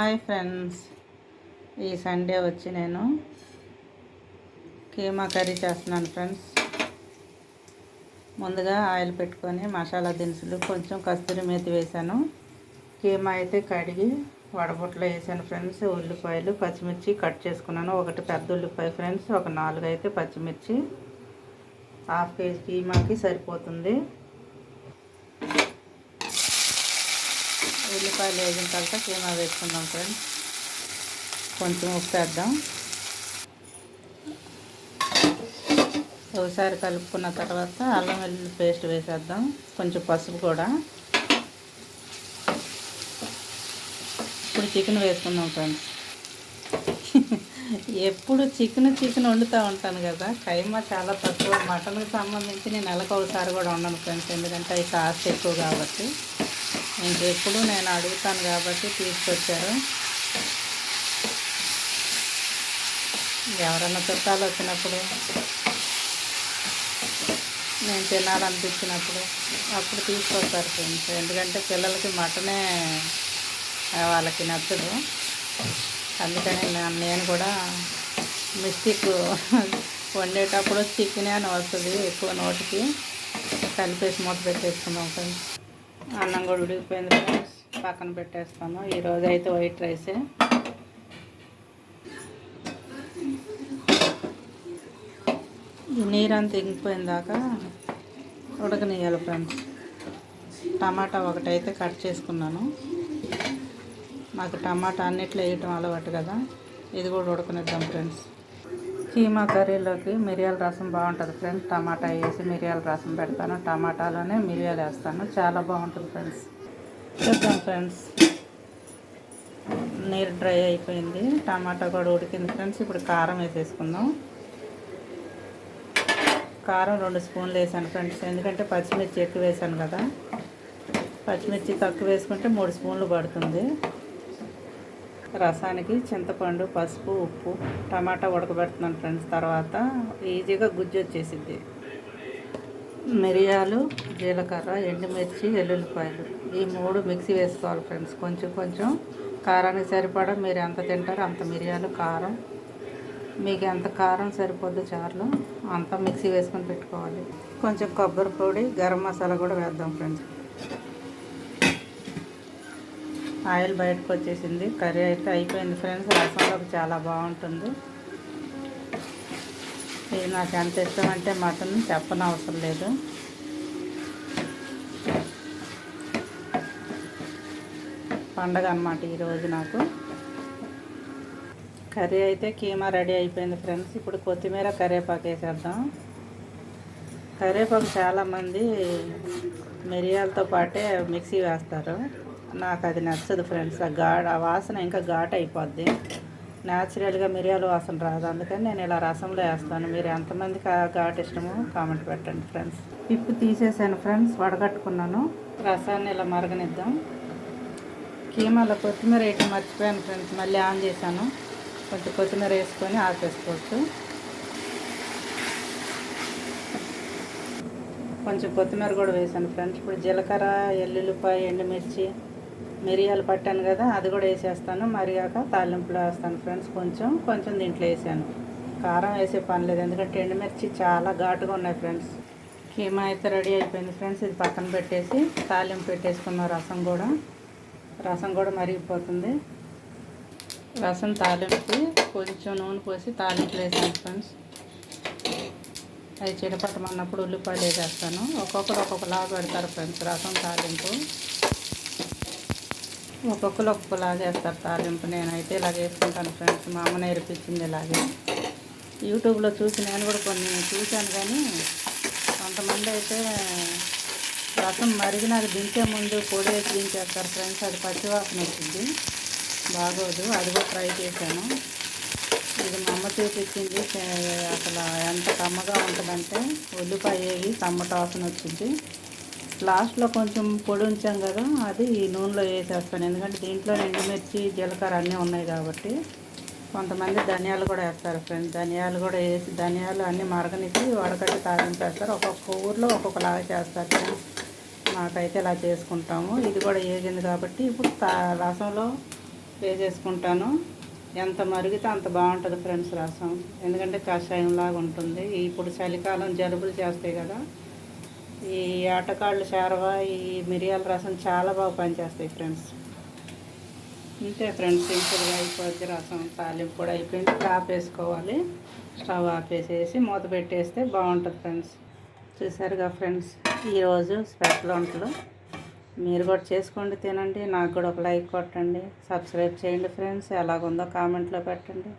Hi friends. ఈ Sunday వచ్చి నేను కీమా కర్రీ చేస్తున్నాను ఫ్రెండ్స్. ముందుగా ఆయిల్ పెట్టుకొని మసాలా దినుసులు కొంచెం కస్తూరి మేతి వేసాను. కీమా అయితే కడిగి వడబుట్టలో వేసాను ఫ్రెండ్స్. ఉల్లిపాయలు పచ్చిమిర్చి కట్ చేసుకున్నాను. ఒకటి పెద్ద ఉల్లిపాయ ఫ్రెండ్స్ ఒక నాలుగు అయితే పచ్చిమిర్చి. హాఫ్ కేజీ కీమాకి సరిపోతుంది. ఉల్లిపాయలు వేసిన తర్వాత కీమా వేసుకుందాం ఫ్రెండ్స్. కొంచెం ఉప్పు వేద్దాం. ఒకసారి కలుపుకున్న తర్వాత అల్లం వెల్లుల్లి పేస్ట్ వేసేద్దాం. కొంచెం పసుపు కూడా. ఇప్పుడు చికెన్ వేసుకుందాం ఫ్రెండ్స్. ఎప్పుడు చికెన్ చికెన్ వండుతూ ఉంటాను కదా. కైమా చాలా తక్కువ. మటన్కి సంబంధించి నేను నెలకు ఒకసారి కూడా ఉండను ఫ్రెండ్స్. ఎందుకంటే అవి కాస్ట్ ఎక్కువ కాబట్టి. ఇంకెప్పుడు నేను అడుగుతాను కాబట్టి తీసుకొచ్చారు. ఎవరన్నా చుట్టాలు వచ్చినప్పుడు నేను తినాలనిపించినప్పుడు అప్పుడు తీసుకొస్తారు ఫ్రెండ్స్. ఎందుకంటే పిల్లలకి మటనే వాళ్ళకి నచ్చదు. అందుకని నేను కూడా మిస్టేక్ వండేటప్పుడు చికెన్ అని వస్తుంది ఎక్కువ నోటికి. కలిపేసి మూత పెట్టేసుకున్నాం ఫ్రెండ్స్. అన్నం కూడా ఉడికిపోయింది ఫ్రెండ్స్. పక్కన పెట్టేస్తాను. ఈరోజు అయితే వైట్ రైసే. నీరంతా ఇంకిపోయిన దాకా ఉడకనియాలి ఫ్రెండ్స్. టమాటా ఒకటైతే కట్ చేసుకున్నాను. నాకు టమాటా అన్నిట్లో వేయటం అలవాటు కదా. ఇది కూడా ఉడకనిద్దాం ఫ్రెండ్స్. కీమా కర్రీలోకి మిరియాల రసం బాగుంటుంది ఫ్రెండ్స్ టమాటా వేసి మిరియాల రసం పెడతాను. టమాటాలోనే మిరియాలు వేస్తాను. చాలా బాగుంటుంది ఫ్రెండ్స్ చూద్దాం ఫ్రెండ్స్ నీరు డ్రై అయిపోయింది. టమాటా కూడా ఉడికింది ఫ్రెండ్స్ ఇప్పుడు కారం వేసేసుకుందాం. కారం రెండు స్పూన్లు వేసాను ఫ్రెండ్స్ ఎందుకంటే పచ్చిమిర్చి ఎక్కువ వేసాను కదా. పచ్చిమిర్చి తక్కువ వేసుకుంటే మూడు స్పూన్లు పడుతుంది. రసానికి చింతపండు పసుపు ఉప్పు టమాటా ఉడకబెడుతున్నాను ఫ్రెండ్స్. తర్వాత ఈజీగా గుజ్జు వచ్చేసిద్ది. మిరియాలు జీలకర్ర ఎండుమిర్చి ఎల్లుల్లిపాయలు. ఈ మూడు మిక్సీ వేసుకోవాలి ఫ్రెండ్స్. కొంచెం కొంచెం కారానికి సరిపడా మీరు ఎంత తింటారో అంత మిరియాలు కారం. మీకు ఎంత కారం సరిపోద్దు చారులో అంత మిక్సీ వేసుకొని పెట్టుకోవాలి. కొంచెం కొబ్బరి పొడి గరం మసాలా కూడా వేద్దాం ఫ్రెండ్స్. ఆయిల్ బయటకు వచ్చేసింది. కర్రీ అయితే అయిపోయింది ఫ్రెండ్స్. రసంలోకి చాలా బాగుంటుంది. ఇది నాకు ఎంత ఇష్టం అంటే మటన్ చెప్పనవసరం లేదు. పండగ అనమాట ఈరోజు నాకు. కర్రీ అయితే కీమా రెడీ అయిపోయింది ఫ్రెండ్స్. ఇప్పుడు కొత్తిమీర కరివేపాకు వేసేద్దాం. కరివేపాకు చాలామంది మిరియాలతో పాటే మిక్సీ వేస్తారు. నాకు అది నచ్చదు ఫ్రెండ్స్. ఆ ఘాట్ ఆ వాసన ఇంకా ఘాట్ అయిపోద్ది. న్యాచురల్గా మిరియాల వాసన రాదు. అందుకని నేను ఇలా రసంలో వేస్తాను. మీరు ఎంతమందికి ఆ ఘాట్ ఇష్టమో కామెంట్ పెట్టండి ఫ్రెండ్స్. ఇప్పు తీసేసాను ఫ్రెండ్స్. వడగట్టుకున్నాను. రసాన్ని ఇలా మరగనిద్దాం. కీమాలో కొత్తిమీర వేయటం మర్చిపోయాను ఫ్రెండ్స్. మళ్ళీ ఆన్ చేశాను. కొంచెం కొత్తిమీర వేసుకొని ఆపేసుకోవచ్చు. కొంచెం కొత్తిమీర కూడా వేసాను ఫ్రెండ్స్. ఇప్పుడు జీలకర్ర ఎల్లుల్లిపాయ ఎండుమిర్చి మిరియాలు పట్టాను కదా అది కూడా వేసేస్తాను. మరిగాక తాలింపులో వేస్తాను ఫ్రెండ్స్. కొంచెం కొంచెం దీంట్లో వేసాను. కారం వేసే పని లేదు ఎందుకంటే ఎండుమిర్చి చాలా ఘాటుగా ఉన్నాయి ఫ్రెండ్స్. కీమా అయితే రెడీ అయిపోయింది ఫ్రెండ్స్. ఇది పక్కన పెట్టేసి తాలింపు పెట్టేసుకున్న రసం కూడా రసం కూడా మరిగిపోతుంది. రసం తాలింపు కొంచెం నూనె పోసి తాలింపులు వేసాను ఫ్రెండ్స్. అది చిడపట్టమన్నప్పుడు ఉల్లిపాయలు వేసేస్తాను. ఒక్కొక్కరు ఒక్కొక్కలాగా పెడతారు ఫ్రెండ్స్ రసం తాలింపు. ఒక్కొక్కరు ఒక్కొక్కలా చేస్తారు తాలింపు. నేనైతే ఇలా చేసుకుంటాను ఫ్రెండ్స్. మా అమ్మ నేర్పించింది ఇలాగే. యూట్యూబ్లో చూసి నేను కూడా కొన్ని చూశాను కానీ కొంతమంది అయితే రసం మరిగినాక దించే ముందు పొడి వేసి దించేస్తారు ఫ్రెండ్స్. అది పచ్చివాసన వచ్చింది. బాగోదు. అది కూడా ట్రై చేశాను. ఇది మా అమ్మ చూపించింది. అసలు ఎంత కమ్మగా ఉంటుందంటే ఉల్లిపాయ వేగి టమాటా వాసన వచ్చింది. లాస్ట్లో కొంచెం పొడి ఉంచాం కదా అది ఈ నూనెలో వేసేస్తాను. ఎందుకంటే దీంట్లో ఎండుమిర్చి జీలకర్ర అన్నీ ఉన్నాయి కాబట్టి కొంతమంది ధనియాలు కూడా వేస్తారు ఫ్రెండ్స్ ధనియాలు కూడా వేసి ధనియాలు అన్నీ మరగనిచ్చి వడకట్టి తాగింపేస్తారు ఒక్కొక్క ఊర్లో ఒక్కొక్కలాగా చేస్తారు ఫ్రెండ్స్ మాకైతే ఇలా చేసుకుంటాము. ఇది కూడా వేగింది కాబట్టి ఇప్పుడు రసంలో వేసేసుకుంటాను. ఎంత మరిగితే అంత బాగుంటుంది ఫ్రెండ్స్ రసం. ఎందుకంటే కషాయం లాగా ఉంటుంది ఇప్పుడు చలికాలం జలుబులు చేస్తాయి కదా ఈ ఆటకాళ్ళు చారవా ఈ మిరియాల రసం చాలా బాగా పనిచేస్తాయి ఫ్రెండ్స్ అంతే ఫ్రెండ్స్ సింపుల్గా అయిపోద్ది రసం. తాలింపు కూడా అయిపోయింది. ఆపేసుకోవాలి స్టవ్ ఆపేసేసి మూత పెట్టేస్తే బాగుంటుంది ఫ్రెండ్స్ చూసారుగా ఫ్రెండ్స్ ఈరోజు స్పెషల్ వంటలు. మీరు కూడా చేసుకోండి తినండి. నాకు కూడా ఒక లైక్ కొట్టండి. సబ్స్క్రైబ్ చేయండి ఫ్రెండ్స్ ఎలాగుందో కామెంట్లో పెట్టండి.